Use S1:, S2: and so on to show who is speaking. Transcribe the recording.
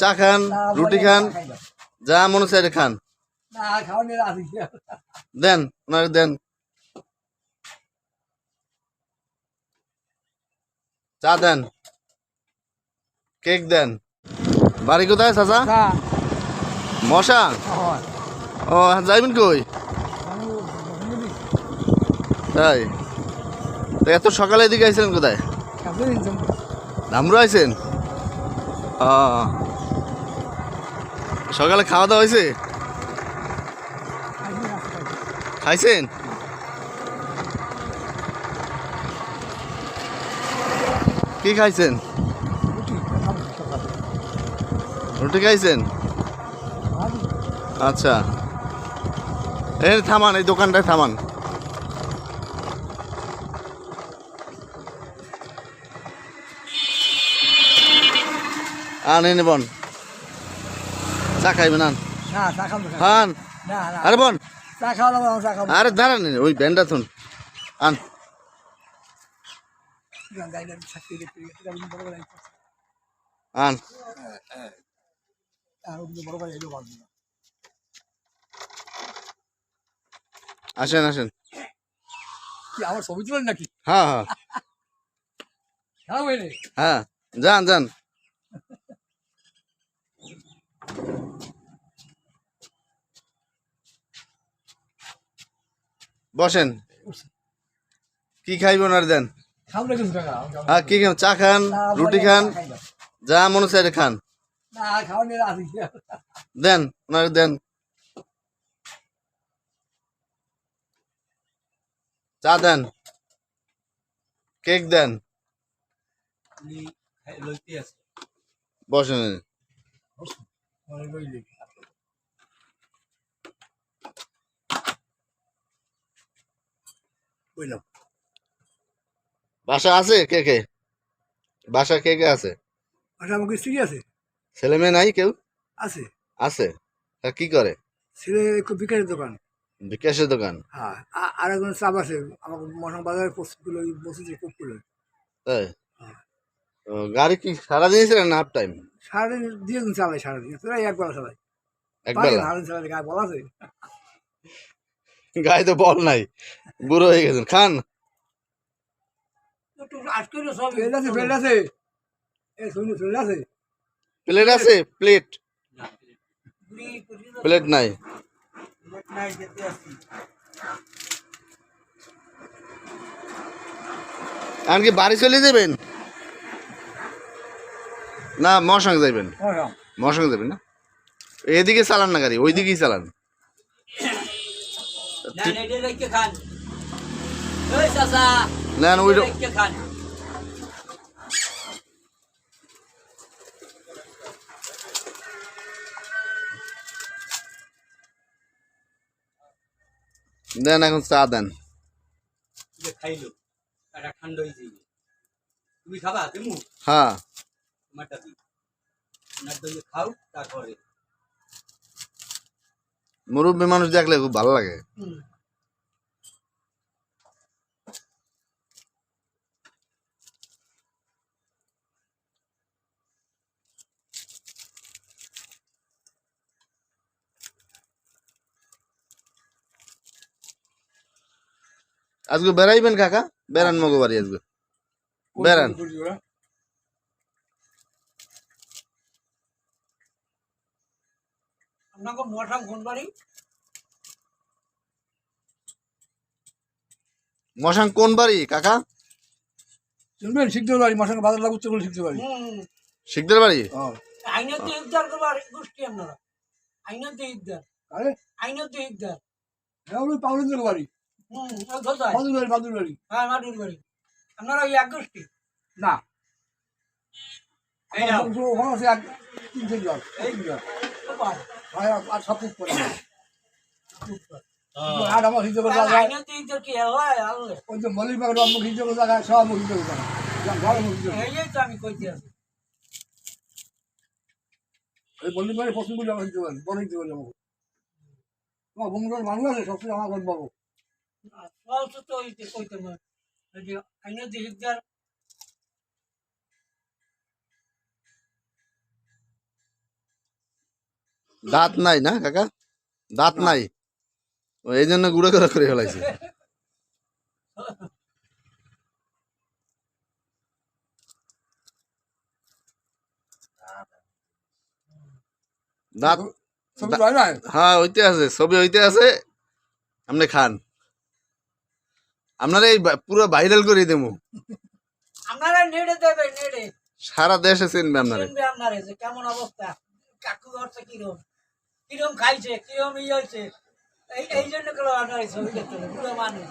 S1: চা খান রুটি খান যা মনে চাই খান। দেন ওনার দেন। চা দেন। কেক দেন। বাড়ি কোথায় চাচা? মশা? ও যাইবেন কই? তাই? এত সকালে এদিকে আইছিলেন কোথায়? ধামরু আইছেন? ও সকালে খাওয়া দাওয়া হয়েছে? খাইছেন? কি খাইছেন? রুটি খাইছেন? আচ্ছা। এই থামান, এই দোকানটায় থামান। আন বন চা খাইবেন আন
S2: না চা খাব না।
S1: খান?
S2: না না।
S1: আরে বন। আরে দাঁড়ান ওই ব্যান্ডটা শুন। আন। আসেন আসেন।
S2: কি আমার ছবি তুলেন নাকি?
S1: হ্যাঁ হ্যাঁ।
S2: হ্যাঁ
S1: হ্যাঁ যান যান। বসেন। কি খাইবেন আর দেন?
S2: খাব না টাকা
S1: হ্যাঁ কি খান চা খান রুটি খান যা মনে চাই খান। দেন ওনার দেন। চা দেন। কেক দেন। বসেন।
S2: বুঝলাম
S1: বাসা আছে? কে কে? বাসা কে কে আছে?
S2: আচ্ছা আমাকে স্ত্রী আছে।
S1: ছেলে মেয়ে নাই কেউ?
S2: আছে।
S1: আছে? তা কি করে?
S2: ছেলে একটু বিকাশের দোকান।
S1: বিকাশের দোকান?
S2: হ্যাঁ আর একজন চাপ আছে। আমাকে মশা বাজারের পোস্টগুলো বসেছে করে।
S1: তাই? গাড়ি কি সারাদিন ছিলেন না হাফ টাইম?
S2: সারাদিন দিয়ে দিন চালাই সারাদিন। তোরা একবার চালাই
S1: একবেলা?
S2: সারাদিন বলা আছে।
S1: গায়ে তো বল নাই। বুড়ো হয়ে গেছেন। খান। প্লেট আছে প্লেট প্লেট নাই। এমনকি বাড়ি চলে যাবেন? না মর সঙ্গে যাইবেন মর যাবেন না? এদিকে চালান না গাড়ি ওই দিকেই চালান। না না, ওই দেন এখন চা দেন।
S3: খাইলো। এটা ঠান্ডা হয়ে যাবে তুমি খাবা দেমু?
S1: হ্যাঁ।
S3: আমারটা দিই। খাও তারপরে।
S1: মুরব্বী মানুষ দেখলে খুব ভালো লাগে আজকে বেড়াইবেন কাকা বেড়ান মগো বাড়ি আজকে বেড়ান
S2: আপনাকে মশা কোন বাড়ি
S1: মশাং কোন বাড়ি কাকা
S2: শুনবেন শিখতে পারি মশাকে বাজার লাগুচ্ছে বলে শিখতে পারি
S1: শিখদের বাড়ি?
S4: আইনতে ইফতার করবার গোষ্ঠী আপনারা। আইনতে ইফতার
S2: আরে?
S4: আইনতে ইফতার
S2: হ্যাঁ ওই পাউলেন থেকে বাড়ি।
S4: হুম
S2: বাদুর বাড়ি বাদুর বাড়ি।
S4: হ্যাঁ মাটির বাড়ি। আপনারা ওই এক গোষ্ঠী?
S2: না।
S3: এই
S2: বংশ ওখানে আছে এক তিন চার জন। এই জন আর সব ঠিক করে আর আমার হিজে করে জায়গায়
S4: আইনতে ইফতার কি? আল্লাহ আল্লাহ।
S2: ওই যে মলির বাগান আমার হিজে করে জায়গায় সব আমার হিজে করে জায়গায়। ঘর আমার হিজে করে
S4: এই তো আমি কইতে আছি।
S2: এই মলির বাড়ি পছন্দ করি আমার হিজে করে বড় হিজে করে যাব আমার বন্ধুরা মানুষ আছে সবসময় আমার ঘর পাবো
S4: তো কইতে না এই যে
S1: দাঁত নাই না কাকা? দাঁত নাই। ও এই জন্য গুঁড়ো করে করে ফেলাইছে। দাঁত
S2: হয়
S1: ওইতে আছে ছবি ওইতে আছে। আপনি খান। আপনার এই বা- পুরো ভাইরাল করে দেবো।
S4: আপনারা নেড়ে দেবে নেড়ে।
S1: সারা দেশে চিনবে আপনারে।
S4: শুনবে আপনারে যে কেমন অবস্থা। কাকু কিরম খাইছে কিরম ইয়ে হয়েছে এই এই জন্য করে ছবি দেখতে হবে পুরো মানুষ।